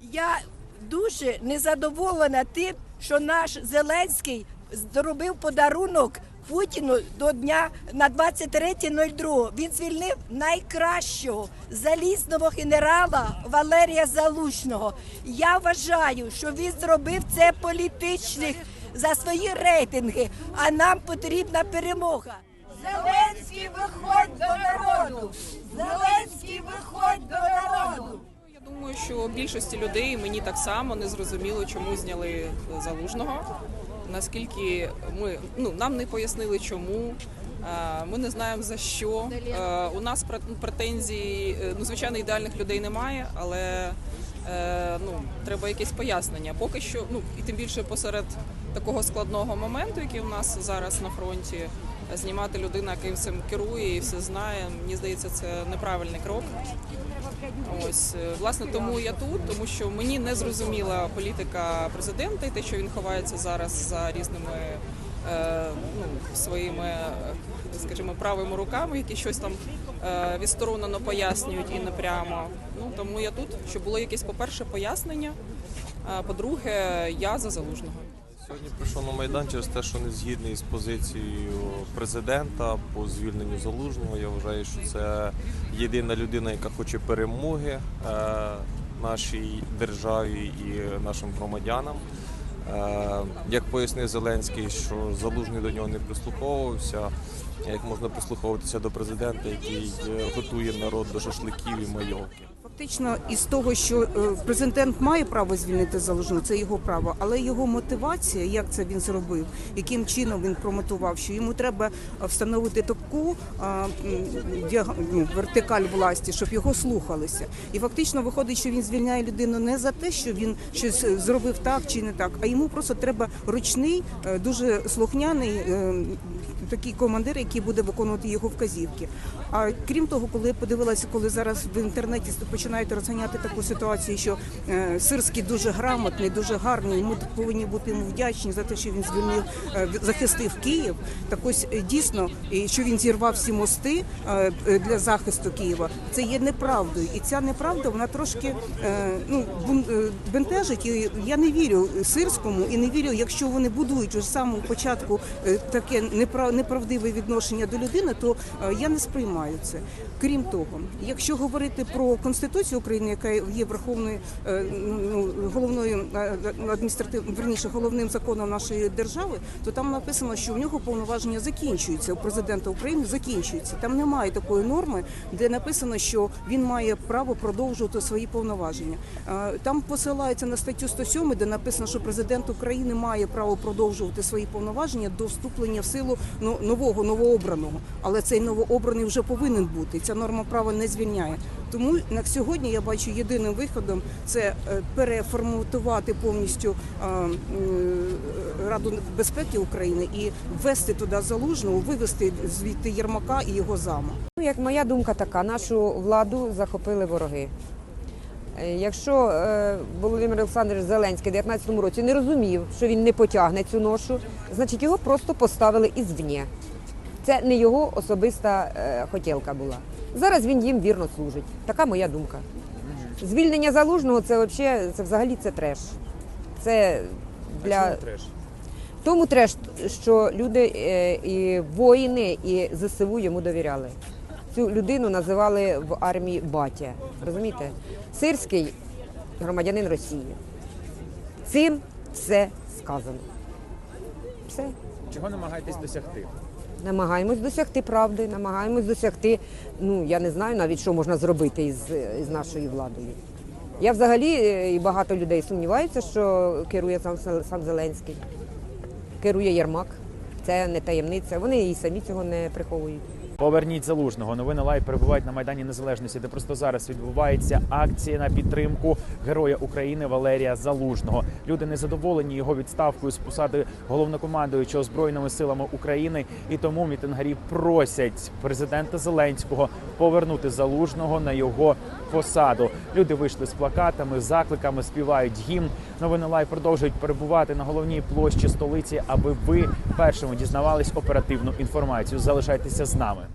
Я дуже незадоволена тим, що наш Зеленський зробив подарунок Путіну до дня на 23.02. Він звільнив найкращого залізного генерала Валерія Залужного. Я вважаю, що він зробив це політичних за свої рейтинги, а нам потрібна перемога. Зеленський виходь до народу! Зеленський виходь до народу! Я думаю, що більшості людей мені так само не зрозуміло, чому зняли залужного. Наскільки ми ну нам не пояснили, чому. Е, Ми не знаємо за що. Е, У нас пре- претензій, е, ну звичайно, ідеальних людей немає, але ну треба якесь пояснення. Поки що, ну і тим більше посеред такого складного моменту, який у нас зараз на фронті, знімати людину, яка цим керує і все знає. Мені здається, це неправильний крок. Ось е, власне тому я тут, тому що мені не зрозуміла політика президента і те, що він ховається зараз за різними е, ну, своїми, скажімо, правими руками, які щось там е, відсторонено пояснюють і не прямо. Ну тому я тут, щоб було якесь, по-перше, пояснення. А по-друге, я за залужного. Сьогодні прийшов на Майдан через те, що не згідний з позицією президента по звільненню залужного. Я вважаю, що це єдина людина, яка хоче перемоги е, нашій державі і нашим громадянам. Е, Як пояснив Зеленський, що залужний до нього не прислуховувався, як можна прислуховуватися до президента, який е, готує народ до шашликів і майовки. Фактично, із того, що е, президент має право звільнити залужного, це його право, але його мотивація, як це він зробив, яким чином він промотував, що йому треба е, встановити таку діаг- ну, вертикаль власті, щоб його слухалися. І фактично виходить, що він звільняє людину не за те, що він щось е, зробив так чи не так, а йому просто треба ручний, е, дуже слухняний е, такий командир, який буде виконувати його вказівки. А крім того, коли подивилася, коли зараз в інтернеті починають розганяти таку ситуацію, що е, Сирський дуже грамотний, дуже гарний. Ми повинні бути йому вдячні за те, що він звільнив, е, захистив Київ. Так ось е, дійсно, що він зірвав всі мости для захисту Києва. Це є неправдою, і ця неправда вона трошки ну бентежить. І я не вірю сирському і не вірю, якщо вони будують з самого початку таке непра- неправдиве відношення до людини, то е, я не сприймаю це. Крім того, якщо говорити про конституцію України, яка є верховною е, ну, головною е, адміністративним верніше головним законом нашої держави, то там написано, що в нього повноваження закінчуються у президента України. Закінчуються. Там немає такої норми, де написано, що він має право продовжувати свої повноваження. Там посилається на статтю 107, де написано, що президент України має право продовжувати свої повноваження до вступлення в силу нового новообраного. Але цей новообраний вже повинен бути. Ця норма права не звільняє. Тому на сьогодні я бачу єдиним виходом це е, переформатувати повністю е, Раду безпеки України і ввести туди залужного, вивести звідти Єрмака і його зама. Ну, як моя думка така, нашу владу захопили вороги. Е, Якщо е, Володимир Олександрович Зеленський у 2019 році не розумів, що він не потягне цю ношу, значить його просто поставили ізвні. Це не його особиста е, хотілка була. Зараз він їм вірно служить. Така моя думка. Звільнення залужного це взагалі це взагалі це треш. Це для тому треш, що люди і воїни і ЗСУ йому довіряли. Цю людину називали в армії батя. Розумієте? Сирський громадянин Росії. Цим все сказано. Все. Чого намагаєтесь досягти? Намагаємось досягти правди, намагаємось досягти. Ну я не знаю навіть, що можна зробити із, із нашою владою. Я взагалі е, і багато людей сумніваються, що керує сам, сам Зеленський, керує Єрмак. Це не таємниця. Вони і самі цього не приховують. Поверніть залужного. Новини лайв перебувають на майдані Незалежності, де просто зараз відбувається акція на підтримку героя України Валерія Залужного. Люди незадоволені його відставкою з посади головнокомандуючого збройними силами України, і тому мітингарі просять президента Зеленського повернути залужного на його посаду. Люди вийшли з плакатами, закликами, співають гімн. Новини лайв продовжують перебувати на головній площі столиці, аби ви першими дізнавались оперативну інформацію. Залишайтеся з нами.